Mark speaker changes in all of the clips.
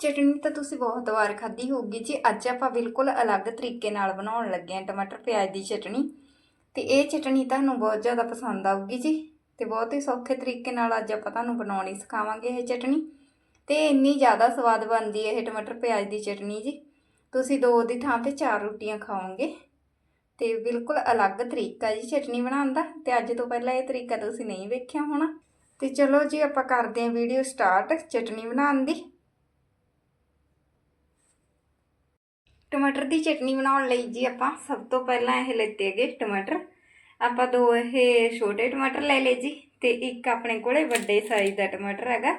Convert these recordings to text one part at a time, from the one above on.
Speaker 1: ਚਟਨੀ ਤਾਂ ਤੁਸੀਂ ਬਹੁਤ ਵਾਰ ਖਾਧੀ ਹੋਊਗੀ ਜੀ। ਅੱਜ ਆਪਾਂ ਬਿਲਕੁਲ ਅਲੱਗ ਤਰੀਕੇ ਨਾਲ ਬਣਾਉਣ ਲੱਗੇ ਹਾਂ ਟਮਾਟਰ ਪਿਆਜ਼ ਦੀ ਚਟਨੀ। ਤੇ ਇਹ ਚਟਨੀ ਤੁਹਾਨੂੰ ਬਹੁਤ ਜ਼ਿਆਦਾ ਪਸੰਦ ਆਊਗੀ ਜੀ। ਤੇ ਬਹੁਤ ਹੀ ਸੌਖੇ ਤਰੀਕੇ ਨਾਲ ਅੱਜ ਆਪਾਂ ਤੁਹਾਨੂੰ ਬਣਾਉਣੀ ਸਿਖਾਵਾਂਗੇ ਇਹ ਚਟਨੀ। ਤੇ ਇੰਨੀ ਜ਼ਿਆਦਾ ਸਵਾਦ ਬਣਦੀ ਹੈ ਇਹ ਟਮਾਟਰ ਪਿਆਜ਼ ਦੀ ਚਟਨੀ ਜੀ। ਤੁਸੀਂ ਦੋ ਦੀ ਥਾਂ ਤੇ ਚਾਰ ਰੋਟੀਆਂ ਖਾਓਗੇ। ਤੇ ਬਿਲਕੁਲ ਅਲੱਗ ਤਰੀਕਾ ਜੀ ਚਟਨੀ ਬਣਾਉਣ ਦਾ। ਤੇ ਅੱਜ ਤੋਂ ਪਹਿਲਾਂ ਇਹ ਤਰੀਕਾ ਤੁਸੀਂ ਨਹੀਂ ਵੇਖਿਆ ਹੋਣਾ। ਤੇ ਚਲੋ ਜੀ ਆਪਾਂ ਕਰਦੇ ਹਾਂ ਵੀਡੀਓ ਸਟਾਰਟ ਚਟਨੀ ਬਣਾਉਣ ਦੀ। ਟਮਾਟਰ ਦੀ ਚਟਨੀ ਬਣਾਉਣ ਲਈ ਜੀ ਆਪਾਂ ਸਭ ਤੋਂ ਪਹਿਲਾਂ ਇਹ ਲੈਤੇ ਹੈਗੇ ਟਮਾਟਰ। ਆਪਾਂ ਦੋ ਇਹ ਛੋਟੇ ਟਮਾਟਰ ਲੈ ਲਏ ਜੀ ਤੇ ਇੱਕ ਆਪਣੇ ਕੋਲੇ ਵੱਡੇ ਸਾਈਜ਼ ਦਾ ਟਮਾਟਰ ਹੈਗਾ।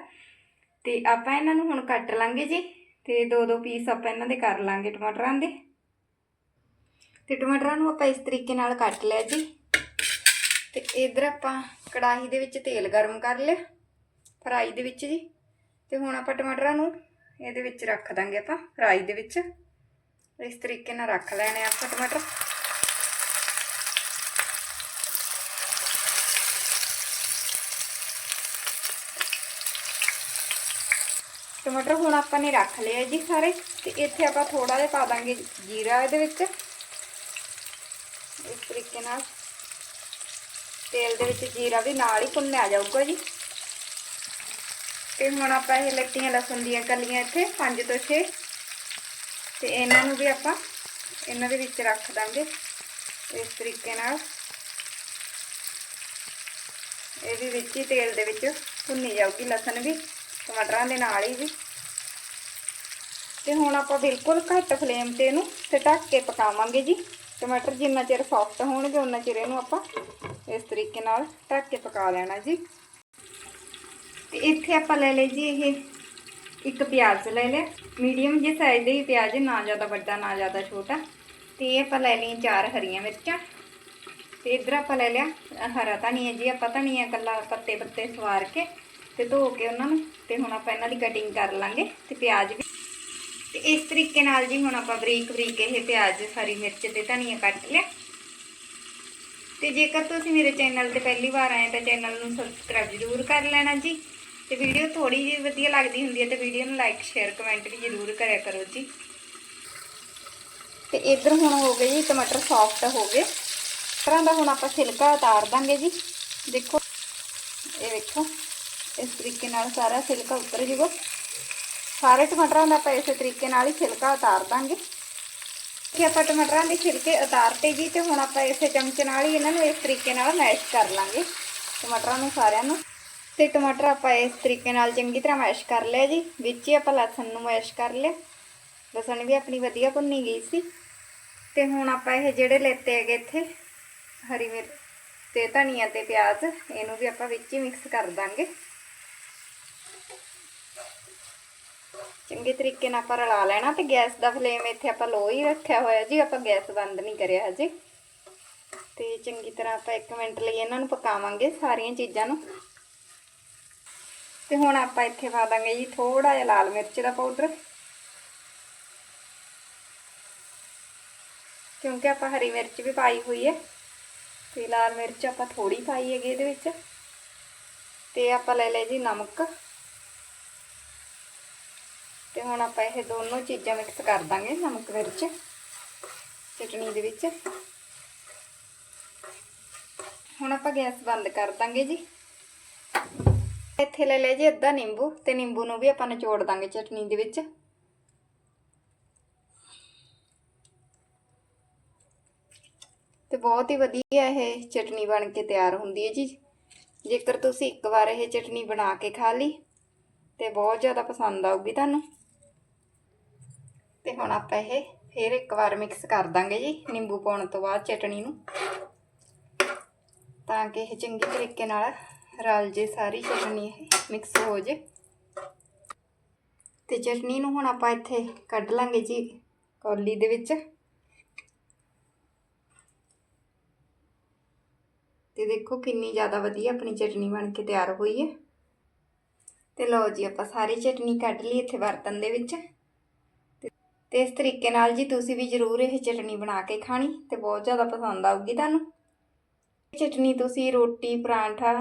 Speaker 1: ਤੇ ਆਪਾਂ ਇਹਨਾਂ ਨੂੰ ਹੁਣ ਕੱਟ ਲਾਂਗੇ ਜੀ ਤੇ ਦੋ ਦੋ ਪੀਸ ਆਪਾਂ ਇਹਨਾਂ ਦੇ ਕਰ ਲਾਂਗੇ ਟਮਾਟਰਾਂ ਦੇ। ਤੇ ਟਮਾਟਰਾਂ ਨੂੰ ਆਪਾਂ ਇਸ ਤਰੀਕੇ ਨਾਲ ਕੱਟ ਲਿਆ ਜੀ। ਤੇ ਇਧਰ ਆਪਾਂ ਕੜਾਹੀ ਦੇ ਵਿੱਚ ਤੇਲ ਗਰਮ ਕਰ ਲਿਆ, ਫਰਾਈ ਦੇ ਵਿੱਚ ਜੀ। ਤੇ ਹੁਣ ਆਪਾਂ ਟਮਾਟਰਾਂ ਨੂੰ ਇਹਦੇ ਵਿੱਚ ਰੱਖ ਦਾਂਗੇ ਆਪਾਂ, ਫਰਾਈ ਦੇ ਵਿੱਚ। ਇਸ ਤਰੀਕੇ ਨਾਲ ਰੱਖ ਲੈਣੇ ਆਪਾਂ ਟਮਾਟਰ ਟਮਾਟਰ ਹੁਣ ਆਪਾਂ ਨੇ ਰੱਖ ਲਿਆ ਜੀ ਸਾਰੇ, ਤੇ ਇੱਥੇ ਆਪਾਂ ਥੋੜਾ ਜਿਹਾ ਪਾ ਦਾਂਗੇ ਜੀਰਾ ਇਹਦੇ ਵਿੱਚ। ਇਸ ਤਰੀਕੇ ਨਾਲ ਤੇਲ ਦੇ ਵਿੱਚ ਜੀਰਾ ਵੀ ਨਾਲ ਹੀ ਭੁੰਨਿਆ ਜਾਊਗਾ ਜੀ। ਤੇ ਹੁਣ ਆਪਾਂ ਇਹ ਲੱਟੀਆਂ ਲਸਣ ਦੀਆਂ ਕਲੀਆਂ ਇੱਥੇ 5 ਤੋਂ 6 ਤੇ ਇਹਨਾਂ ਨੂੰ ਵੀ ਆਪਾਂ ਇਹਨਾਂ ਦੇ ਵਿੱਚ ਰੱਖ ਦਾਂਗੇ ਇਸ ਤਰੀਕੇ ਨਾਲ। ਇਹ ਵੀ ਵਿੱਚ ਹੀ ਤੇਲ ਦੇ ਵਿੱਚ ਭੁੰਨੀ ਜਾਊਗੀ ਲਸਣ ਵੀ, ਟਮਾਟਰਾਂ ਦੇ ਨਾਲ ਹੀ ਵੀ। ਤੇ ਹੁਣ ਆਪਾਂ ਬਿਲਕੁਲ ਘੱਟ ਫਲੇਮ ਤੇ ਇਹਨੂੰ ਤੇ ਢੱਕ ਕੇ ਪਕਾਵਾਂਗੇ ਜੀ। ਟਮਾਟਰ ਜਿੰਨਾ ਚਿਰ ਸੌਫਟ ਹੋਣਗੇ ਉਨਾ ਚਿਰ ਇਹਨੂੰ ਆਪਾਂ ਇਸ ਤਰੀਕੇ ਨਾਲ ਢੱਕ ਕੇ ਪਕਾ ਲੈਣਾ ਜੀ। ਤੇ ਇੱਥੇ ਆਪਾਂ ਲੈ ਲਏ ਜੀ ਇਹ ਇੱਕ ਪਿਆਜ਼ ਲੈ ਲਿਆ। ਮੀਡੀਅਮ ਜੇ ਸਾਈਜ਼ ਦੇ ਹੀ ਪਿਆਜ਼ ਨਾ ਜ਼ਿਆਦਾ ਵੱਡਾ, ਨਾ ਜ਼ਿਆਦਾ ਛੋਟਾ। ਤੇ ਇਹ ਆਪਾਂ ਲੈ ਲਈਆਂ ਚਾਰ ਹਰੀਆਂ ਮਿਰਚਾਂ। ਤੇ ਇਧਰ ਆਪਾਂ ਲੈ ਲਿਆ, ਹਰਾ ਧਨੀਆ ਜੀ, ਆਪਾਂ ਧਨੀਆ ਕੱਲਾ ਪੱਤੇ ਪੱਤੇ ਸਵਾਰ ਕੇ ਤੇ ਧੋ ਕੇ ਉਹਨਾਂ ਨੂੰ ਤੇ ਹੁਣ ਆਪਾਂ ਇਹਨਾਂ ਦੀ ਕਟਿੰਗ ਕਰ ਲਾਂਗੇ ਤੇ ਪਿਆਜ਼ ਵੀ। ਤੇ ਇਸ ਤਰੀਕੇ ਨਾਲ ਜੀ ਹੁਣ ਆਪਾਂ ਬਰੀਕ ਬਰੀਕ ਇਹ ਪਿਆਜ਼, ਹਰੀ ਮਿਰਚ ਤੇ ਧਨੀਆ ਕੱਟ ਲਿਆ। ਤੇ ਜੇਕਰ ਤੁਸੀਂ ਮੇਰੇ ਚੈਨਲ ਤੇ ਪਹਿਲੀ ਵਾਰ ਆਏ ਤਾਂ ਚੈਨਲ ਨੂੰ ਸਬਸਕ੍ਰਾਈਬ ਜ਼ਰੂਰ ਕਰ ਲੈਣਾ ਜੀ। ਤੇ ਵੀਡੀਓ ਥੋੜੀ ਜਿਹੀ ਵਧੀਆ ਲੱਗਦੀ ਹੁੰਦੀ ਹੈ ਤੇ ਵੀਡੀਓ ਨੂੰ ਲਾਈਕ ਸ਼ੇਅਰ ਕਮੈਂਟ ਵੀ ਜ਼ਰੂਰ ਕਰਿਆ ਕਰੋ ਜੀ। ਤੇ ਇਧਰ ਹੁਣ ਹੋ ਗਏ ਜੀ ਟਮਾਟਰ ਸੌਫਟ ਹੋ ਗਏ। ਤਰ੍ਹਾਂ ਦਾ ਹੁਣ ਆਪਾਂ ਛਿਲਕਾ ਉਤਾਰ ਦਾਂਗੇ ਜੀ। ਦੇਖੋ, ਇਹ ਵੇਖੋ, ਇਸ ਤਰੀਕੇ ਨਾਲ ਸਾਰਾ ਛਿਲਕਾ ਉਤਰ ਜੂਗਾ। ਸਾਰੇ ਟਮਾਟਰਾਂ ਦਾ ਆਪਾਂ ਇਸੇ ਤਰੀਕੇ ਨਾਲ ਹੀ ਛਿਲਕਾ ਉਤਾਰ ਦਾਂਗੇ। ਕਿ ਆਪਾਂ ਟਮਾਟਰਾਂ ਦੇ ਛਿਲਕੇ ਉਤਾਰਤੇ ਜੀ ਤੇ ਹੁਣ ਆਪਾਂ ਇਸੇ ਚਮਚ ਨਾਲ ਹੀ ਇਹਨਾਂ ਨੂੰ ਇਸ ਤਰੀਕੇ ਨਾਲ ਮੈਸ਼ ਕਰ ਲਾਂਗੇ। ਟਮਾਟਰਾਂ ਨੂੰ ਸਾਰਿਆਂ ਨੂੰ। ਤੇ ਟਮਾਟਰ ਆਪਾਂ ਇਸ ਤਰੀਕੇ ਨਾਲ ਚੰਗੀ ਤਰ੍ਹਾਂ ਮੈਸ਼ ਕਰ ਲਿਆ ਜੀ। ਵਿੱਚ ਹੀ ਆਪਾਂ ਲਸਣ ਨੂੰ ਮੈਸ਼ ਕਰ ਲਿਆ। ਲਸਣ ਵੀ ਆਪਣੀ ਵਧੀਆ ਭੁੰਨੀ ਗਈ ਸੀ। ਤੇ ਹੁਣ ਆਪਾਂ ਇਹ ਜਿਹੜੇ ਲੈਤੇ ਹੈਗੇ ਇੱਥੇ, ਹਰੀ ਮਿਰਚ ਤੇ ਧਨੀਆ ਤੇ ਪਿਆਜ਼, ਇਹਨੂੰ ਵੀ ਆਪਾਂ ਵਿੱਚ ਹੀ ਮਿਕਸ ਕਰ ਦਾਂਗੇ। ਚੰਗੇ ਤਰੀਕੇ ਨਾਲ ਆਪਾਂ ਰਲਾ ਲੈਣਾ ਤੇ ਗੈਸ ਦਾ ਫਲੇਮ ਇੱਥੇ ਆਪਾਂ ਲੋ ਹੀ ਰੱਖਿਆ ਹੋਇਆ ਜੀ। ਆਪਾਂ ਗੈਸ ਬੰਦ ਨਹੀਂ ਕਰਿਆ ਹਜੇ। ਤੇ ਚੰਗੀ ਤਰ੍ਹਾਂ ਆਪਾਂ 1 ਮਿੰਟ ਲਈ ਇਹਨਾਂ ਨੂੰ ਪਕਾਵਾਂਗੇ ਸਾਰੀਆਂ ਚੀਜ਼ਾਂ ਨੂੰ। ਤੇ ਹੁਣ ਆਪਾਂ ਇੱਥੇ ਪਾ ਦਾਂਗੇ ਜੀ ਥੋੜਾ ਜਿਹਾ ਲਾਲ ਮਿਰਚ ਦਾ ਪਾਊਡਰ। ਕਿਉਂਕਿ ਆਪਾਂ ਹਰੀ ਮਿਰਚ ਵੀ ਪਾਈ ਹੋਈ ਹੈ ਤੇ ਲਾਲ ਮਿਰਚ ਆਪਾਂ ਥੋੜੀ ਪਾਈ ਹੈਗੀ ਇਹਦੇ ਵਿੱਚ। ਤੇ ਆਪਾਂ ਲੈ ਲਿਆ ਜੀ ਨਮਕ। ਤੇ ਹੁਣ ਆਪਾਂ ਇਹ ਦੋਨੋਂ ਚੀਜ਼ਾਂ ਮਿਕਸ ਕਰ ਦਾਂਗੇ ਨਮਕ, ਮਿਰਚ ਚਟਣੀ ਦੇ ਵਿੱਚ। ਹੁਣ ਆਪਾਂ ਗੈਸ ਬੰਦ ਕਰ ਦਾਂਗੇ ਜੀ। ਇੱਥੇ ਲੈ ਲਿਆ ਜੀ ਅੱਧਾ ਨਿੰਬੂ ਤੇ ਨਿੰਬੂ ਨੂੰ ਵੀ ਆਪਾਂ ਨਿਚੋੜ ਦਾਂਗੇ ਚਟਨੀ ਦੇ ਵਿੱਚ। ਤੇ ਬਹੁਤ ਹੀ ਵਧੀਆ ਇਹ ਚਟਣੀ ਬਣ ਕੇ ਤਿਆਰ ਹੁੰਦੀ ਹੈ ਜੀ। ਜੇਕਰ ਤੁਸੀਂ ਇੱਕ ਵਾਰ ਇਹ ਚਟਣੀ ਬਣਾ ਕੇ ਖਾ ਲਈ ਤੇ ਬਹੁਤ ਜ਼ਿਆਦਾ ਪਸੰਦ ਆਊਗੀ ਤੁਹਾਨੂੰ। ਤੇ ਹੁਣ ਆਪਾਂ ਇਹ ਫਿਰ ਇੱਕ ਵਾਰ ਮਿਕਸ ਕਰ ਦਾਂਗੇ ਜੀ ਨਿੰਬੂ ਪਾਉਣ ਤੋਂ ਬਾਅਦ ਚਟਨੀ ਨੂੰ। ਤਾਂ ਕਿ ਇਹ ਚੰਗੇ ਤਰੀਕੇ ਨਾਲ ਰਲ ਜੇ ਸਾਰੀ ਚਟਨੀ ਇਹ ਮਿਕਸ ਹੋ ਜੇ। ਤੇ ਚਟਨੀ ਨੂੰ ਹੁਣ ਆਪਾਂ ਇੱਥੇ ਕੱਢ ਲਾਂਗੇ ਜੀ ਕੌਲੀ ਦੇ ਵਿੱਚ। ਤੇ ਦੇਖੋ ਕਿੰਨੀ ਜ਼ਿਆਦਾ ਵਧੀਆ ਆਪਣੀ ਚਟਨੀ ਬਣ ਕੇ ਤਿਆਰ ਹੋਈ ਹੈ। ਤੇ ਲਓ ਜੀ ਆਪਾਂ ਸਾਰੀ ਚਟਨੀ ਕੱਢ ਲਈ ਇੱਥੇ ਬਰਤਨ ਦੇ ਵਿੱਚ। ਤੇ ਇਸ ਤਰੀਕੇ ਨਾਲ ਜੀ ਤੁਸੀਂ ਵੀ ਜ਼ਰੂਰ ਇਹ ਚਟਨੀ ਬਣਾ ਕੇ ਖਾਣੀ ਤੇ ਬਹੁਤ ਜ਼ਿਆਦਾ ਪਸੰਦ ਆਊਗੀ ਤੁਹਾਨੂੰ। ਚਟਨੀ ਤੁਸੀਂ ਰੋਟੀ, ਪਰਾਂਠਾ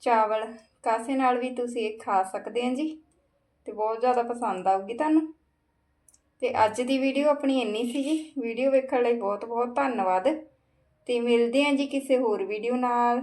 Speaker 1: ਚਾਵਲ ਕਾਸੇ ਨਾਲ ਵੀ ਤੁਸੀਂ ਇਹ ਖਾ ਸਕਦੇ ਹੋ ਜੀ? ਤੇ ਬਹੁਤ ਜ਼ਿਆਦਾ ਪਸੰਦ ਆਊਗੀ ਤੁਹਾਨੂੰ। ਤੇ ਅੱਜ ਦੀ ਵੀਡੀਓ ਆਪਣੀ ਇੰਨੀ ਸੀ ਜੀ। ਵੀਡੀਓ ਵੇਖਣ ਲਈ ਬਹੁਤ ਬਹੁਤ ਧੰਨਵਾਦ। ਤੇ ਮਿਲਦੇ ਹਾਂ ਜੀ ਕਿਸੇ ਹੋਰ ਵੀਡੀਓ ਨਾਲ।